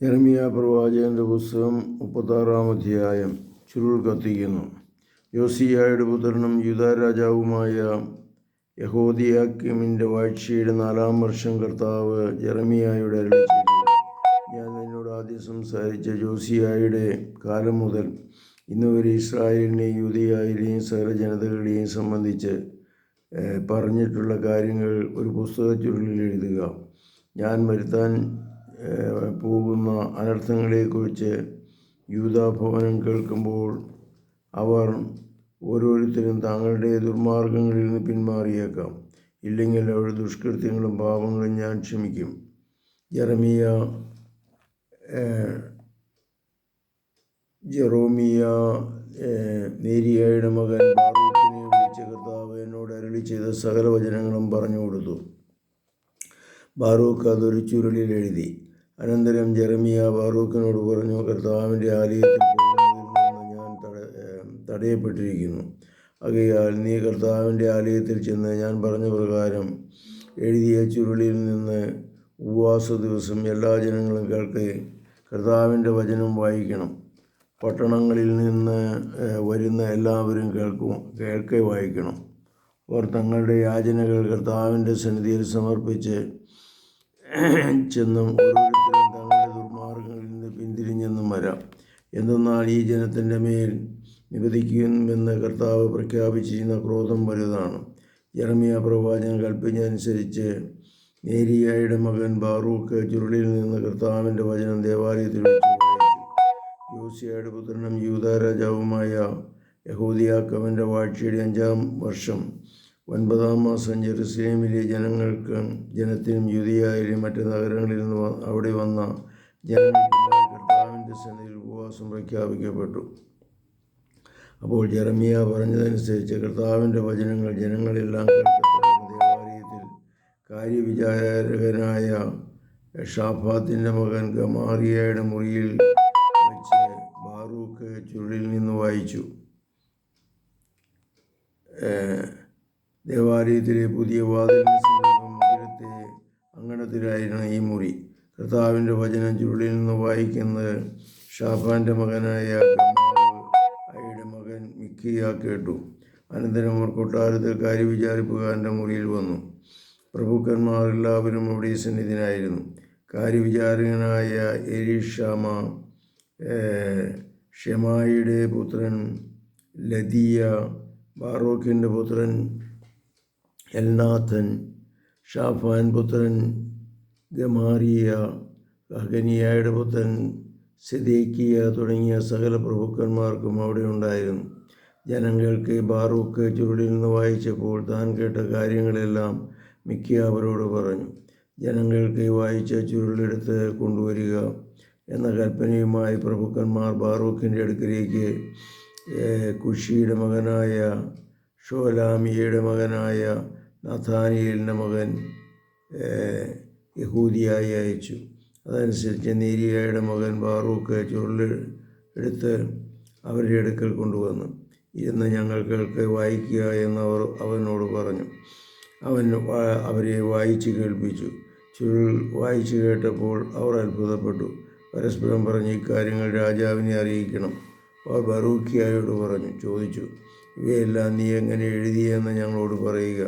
യെരമിയ പ്രവാചകന്റെ പുസ്തകം മുപ്പത്താറാം അധ്യായം ചുരുൾ കത്തിക്കുന്നു. യോസിയായുടെ പുത്രനും യൂദാ രാജാവുമായ യഹോദിയാക്കിമിന്റെ വാഴ്ചയുടെ നാലാം വർഷം കർത്താവ് ജെറമിയായുടെ ഞാൻ എന്നോട് ആദ്യം സംസാരിച്ച ജോസിയായുടെ കാലം മുതൽ ഇന്നുവരെ ഇസ്രായേലിനെയും യൂതിയായിലെയും സകല ജനതകളെയും സംബന്ധിച്ച് പറഞ്ഞിട്ടുള്ള കാര്യങ്ങൾ ഒരു പുസ്തക ചുരുളിൽ എഴുതുക. ഞാൻ വരുത്താൻ പോകുന്ന അനർത്ഥങ്ങളെക്കുറിച്ച് യൂതാഭവനം കേൾക്കുമ്പോൾ അവർ ഓരോരുത്തരും തങ്ങളുടെ ദുർമാർഗങ്ങളിൽ നിന്ന് പിന്മാറിയേക്കാം. ഇല്ലെങ്കിൽ അവരുടെ ദുഷ്കൃത്യങ്ങളും പാപങ്ങളും ഞാൻ ക്ഷമിക്കും. ജെറമിയ ജെറോമിയ നേരിയയുടെ മകൻ ബാറൂഖിനെ വിളിച്ച കർത്താവ് എന്നോട് അരളി ചെയ്ത സകല വചനങ്ങളും പറഞ്ഞു കൊടുത്തു. ബാറൂഖ് അതൊരു ചുരുളിൽ എഴുതി. അനന്തരം ജെറമിയ ബാറൂഖിനോട് പറഞ്ഞു കർത്താവിന്റെ ആലയത്തിൽ ഞാൻ തടയപ്പെട്ടിരിക്കുന്നു. ആകയാൽ നീ കർത്താവിന്റെ ആലയത്തിൽ ചെന്ന് ഞാൻ പറഞ്ഞ പ്രകാരം എഴുതിയ ചുരുളിൽ നിന്ന് ഉപവാസ ദിവസം എല്ലാ ജനങ്ങളും കേൾക്കെ കർത്താവിന്റെ വചനം വായിക്കണം. പട്ടണങ്ങളിൽ നിന്ന് വരുന്ന എല്ലാവരും കേൾക്കും കേൾക്കെ വായിക്കണം. അവർ തങ്ങളുടെ യാചനകൾ കർത്താവിന്റെ സന്നിധിയിൽ സമർപ്പിച്ച് ചെന്നും ഓരോരുത്തരും തങ്ങളുടെ ദുർമാർഗങ്ങളിൽ നിന്ന് പിന്തിരിഞ്ഞെന്നും വരാം. എന്തെന്നാൽ ഈ ജനത്തിന്റെ മേൽ നിവധിക്കുമെന്ന് കർത്താവ് പ്രഖ്യാപിച്ചിരുന്ന ക്രോധം വലുതാണ്. ജർമിയ പ്രവാചകൻ കൽപ്പിച്ചനുസരിച്ച് നേരിയായുടെ മകൻ ബാറൂക്ക് ചുരുളിൽ നിന്ന് കർത്താവിന്റെ വചനം ദേവാലയത്തിൽ വെച്ചു യോസിയയുടെ പുത്രനും യൂതാരാജാവുമായ യഹൂദിയാക്കവന്റെ വാഴ്ചയുടെ അഞ്ചാം വർഷം ഒൻപതാം മാസം ജെറുസലേമിലെ ജനങ്ങൾക്ക് ജനത്തിനും യുതിയായാലും മറ്റ് നഗരങ്ങളിൽ നിന്ന് അവിടെ വന്ന ജനങ്ങൾക്ക് കർത്താവിന്റെ സന്നിധിയിൽ ഉപവാസം പ്രഖ്യാപിക്കപ്പെട്ടു. അപ്പോൾ ജെറമിയ പറഞ്ഞതനുസരിച്ച് കർത്താവിന്റെ വചനങ്ങൾ ജനങ്ങളെല്ലാം ദേവാലയത്തിൽ കാര്യവിചാരകനായ ഷാഫാത്തിന്റെ മകൻ ഗമാറിയയുടെ മുറിയിൽ വെച്ച് ബാറൂഖ് ചുരുളിൽ നിന്ന് വായിച്ചു. ദേവാലയത്തിലെ പുതിയ വാതിലിന് സമീപം അങ്കണത്തിലായിരുന്നു ഈ മുറി. കർത്താവിന്റെ വചനം ചുരുളിൽ നിന്ന് വായിക്കുന്നത് ഷാഫാന്റെ മകനായ അയ്യയുടെ മകൻ മിക്കിയ കേട്ടു. അനന്തരം അവർ കൊട്ടാരത്തിൽ കാര്യവിചാരിപ്പുകാരന്റെ മുറിയിൽ വന്നു. പ്രഭുക്കന്മാർ എല്ലാവരും അവിടെ സന്നിധിനായിരുന്നു കാര്യവിചാരകനായ എരിഷാമ ഷെമായിയുടെ പുത്രൻ ലതിയ ബാറോക്കിന്റെ പുത്രൻ എൽനാഥൻ ഷാഫാൻ പുത്രൻ ഗമാറിയ ഹഗനിയായുടെ പുത്രൻ സിദേക്കിയ തുടങ്ങിയ സകല പ്രഭുക്കന്മാർക്കും അവിടെ ഉണ്ടായിരുന്നു. ജനങ്ങൾക്ക് ബാറൂക്ക് ചുരുളിൽ നിന്ന് വായിച്ചപ്പോൾ താൻ കേട്ട കാര്യങ്ങളെല്ലാം മിക്ക അവരോട് പറഞ്ഞു. ജനങ്ങൾക്ക് വായിച്ച ചുരുളെടുത്ത് കൊണ്ടുവരിക എന്ന കൽപ്പനയുമായി പ്രഭുക്കന്മാർ ബാറൂഖിന്റെ അടുക്കിലേക്ക് കുഷിയുടെ മകനായ ഷോലാമിയയുടെ മകനായ നഥാനിയലിന്റെ മകൻ യഹൂദിയായി അയച്ചു. അതനുസരിച്ച് നീരിയായുടെ മകൻ ബാറൂക്ക് ചുരുൾ എടുത്ത് അവരുടെ അടുക്കൽ കൊണ്ടുവന്നു. ഇരുന്ന് ഞങ്ങൾ കേൾക്ക് വായിക്കുക എന്ന് അവർ അവനോട് പറഞ്ഞു. അവൻ അവരെ വായിച്ചു കേൾപ്പിച്ചു. ചുരുൾ വായിച്ചു കേട്ടപ്പോൾ അവർ അത്ഭുതപ്പെട്ടു. പരസ്പരം പറഞ്ഞ് ഇക്കാര്യങ്ങൾ രാജാവിനെ അറിയിക്കണം. അവർ ബറൂഖിയായോട് പറഞ്ഞു ചോദിച്ചു ഇവയെല്ലാം നീ എങ്ങനെ എഴുതിയെന്ന് ഞങ്ങളോട് പറയുക.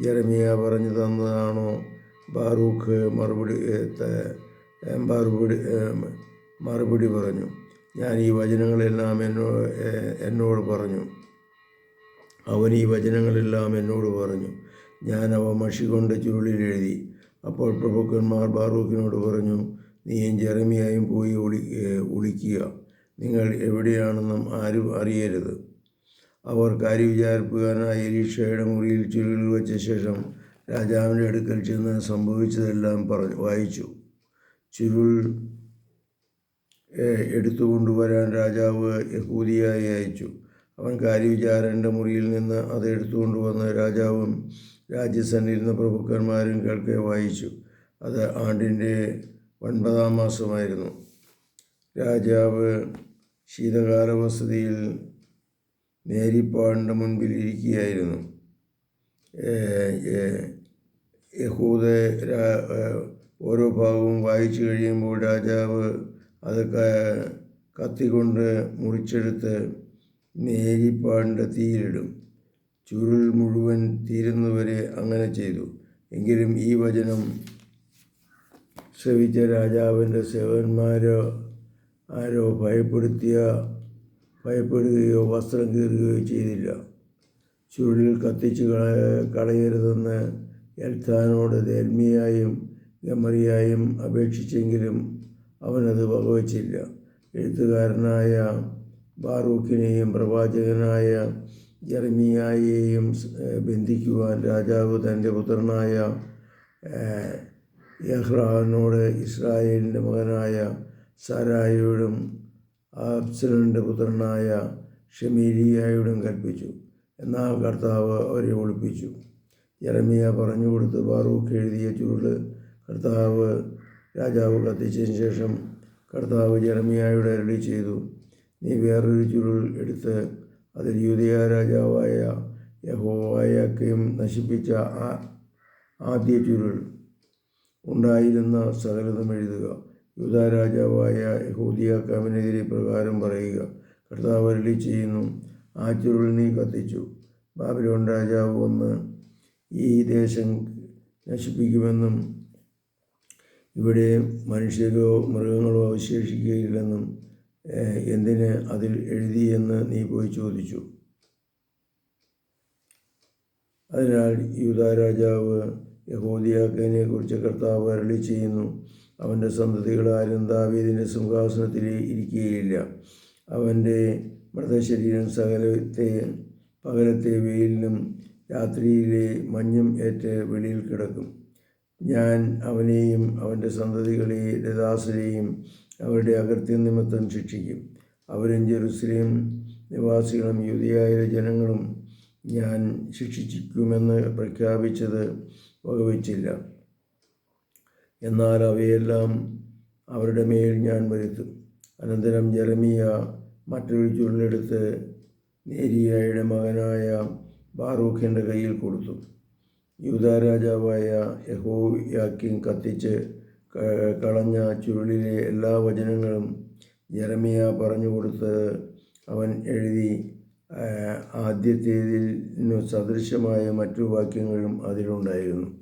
ജെറമിയ പറഞ്ഞു തന്നതാണോ? ബാറൂഖ് മറുപടി മറുപടി മറുപടി പറഞ്ഞു. ഞാൻ ഈ വചനങ്ങളെല്ലാം എന്നോ എന്നോട് പറഞ്ഞു. അവൻ ഈ വചനങ്ങളെല്ലാം എന്നോട് പറഞ്ഞു. ഞാൻ അവ മഷി കൊണ്ട് ചുരുളിൽ എഴുതി. അപ്പോൾ പ്രഭുക്കന്മാർ ബാറൂഖിനോട് പറഞ്ഞു നീയും ജെറമിയായും പോയി ഒളി ഒളിക്കുക. നിങ്ങൾ എവിടെയാണെന്നും ആരും അറിയരുത്. അവർ കാര്യവിചാരിപ്പുകാരനായ എലീഷയുടെ മുറിയിൽ ചുരുളിൽ വെച്ച ശേഷം രാജാവിന്റെ അടുക്കൽ ചെന്ന് സംഭവിച്ചതെല്ലാം പറഞ്ഞു വായിച്ചു. ചുരുൾ എടുത്തുകൊണ്ടുവരാൻ രാജാവ് യഹൂദിയായി അയച്ചു. അവൻ കാര്യവിചാരന്റെ മുറിയിൽ നിന്ന് അത് എടുത്തുകൊണ്ടുവന്ന് രാജാവും രാജ്യസന്നിരുന്ന പ്രഭുക്കന്മാരും കേൾക്കെ വായിച്ചു. അത് ആണ്ടിന്റെ ഒൻപതാം മാസമായിരുന്നു. രാജാവ് ശീതകാല വസതിയിൽ നേരിപ്പാടിന്റെ മുൻപിൽ ഇരിക്കുകയായിരുന്നു. യഹൂദ ഓരോ ഭാഗവും വായിച്ചു കഴിയുമ്പോൾ രാജാവ് അത് കത്തിക്കൊണ്ട് മുറിച്ചെടുത്ത് നേരിപ്പാടിന്റെ തീയിലിടും. ചുരുൾ മുഴുവൻ തീരുന്നവരെ അങ്ങനെ ചെയ്തു. എങ്കിലും ഈ വചനം ശ്രവിച്ച രാജാവിന്റെ സേവന്മാരോ ആരോ ഭയപ്പെടുത്തിയ ഭയപ്പെടുകയോ വസ്ത്രം കീറുകയോ ചെയ്തില്ല. ചുരുളിൽ കത്തിച്ച് കള- കളയരുതെന്ന് എൽത്താനോട് ദേൽമിയായും ഗമറിയായും അപേക്ഷിച്ചെങ്കിലും അവനത് വകവച്ചില്ല. എഴുത്തുകാരനായ ബാറൂഖിനെയും പ്രവാചകനായ ജർമിയായെയും ബന്ധിക്കുവാൻ രാജാവ് തന്റെ പുത്രനായ യഹ്റാനോട് ഇസ്രായേലിന്റെ മകനായ സാരായോടും അബ്സലന്റെ പുത്രനായ ഷെമീരിയായോടും കൽപ്പിച്ചു. എന്നാൽ കർത്താവ് അവരെ ഒളിപ്പിച്ചു. യറമിയ പറഞ്ഞു കൊടുത്ത് ബാറൂക്ക് എഴുതിയ ചുരുൾ കർത്താവ് രാജാവ് കത്തിച്ചതിന് ശേഷം കർത്താവ് ജെറമിയായുടെ അരളി ചെയ്തു നീ വേറൊരു ചുരുൾ എടുത്ത് അതിൽ യൂതിയ രാജാവായ യഹോവായക്കെയും നശിപ്പിച്ച ആ ആദ്യ ചുരുൾ ഉണ്ടായിരുന്ന സകലതും എഴുതുക. യൂത രാജാവായ യഹൂദിയാക്കാമിനെതിരെ പ്രകാരം പറയുക. കർത്താവ് അരുളി ചെയ്യുന്നു ആ ചുരുൾ നീ കത്തിച്ചു. ബാബിലോൺ രാജാവ് വന്ന് ഈ ദേശം നശിപ്പിക്കുമെന്നും ഇവിടെ മനുഷ്യരോ മൃഗങ്ങളോ അവശേഷിക്കുകയില്ലെന്നും എന്തിന് അതിൽ എഴുതിയെന്ന് നീ പോയി ചോദിച്ചു. അതിനാൽ യൂതാ രാജാവ് യഹോദിയാക്കനെ കുറിച്ച് കർത്താവ് അരളി ചെയ്യുന്നു അവന്റെ സന്തതികൾ ആരും ദാവീദിന്റെ സിംഹാസനത്തിൽ ഇരിക്കുകയില്ല. അവന്റെ മൃതശരീരം സകലത്തെ പകലത്തെ വെയിലിനും രാത്രിയിലെ മഞ്ഞും ഏറ്റ് വെളിയിൽ കിടക്കും. ഞാൻ അവനെയും അവന്റെ സന്തതികളെ രദാസരെയും അവരുടെ അകൃത്യ നിമിത്തം ശിക്ഷിക്കും. അവരും ജെറുസലേം നിവാസികളും യുവതിയായ ജനങ്ങളും ഞാൻ ശിക്ഷിച്ചിരിക്കുമെന്ന് പ്രഖ്യാപിച്ചത് വകവച്ചില്ല. എന്നാൽ അവയെല്ലാം അവരുടെ മേൽ ഞാൻ വരുത്തും. അനന്തരം ജെറമിയ മറ്റൊരു ചുരുളെടുത്ത് നേരിയായുടെ മകനായ ബാറൂഖിന്റെ കയ്യിൽ കൊടുത്തു. യൂത രാജാവായ യഹോയാക്കിൻ കത്തിച്ച് കളഞ്ഞ ചുരുളിലെ എല്ലാ വചനങ്ങളും ജെറമിയ പറഞ്ഞു കൊടുത്ത് അവൻ എഴുതി. ആദ്യത്തേതിനു സദൃശമായ മറ്റു വാക്യങ്ങളും അതിലുണ്ടായിരുന്നു.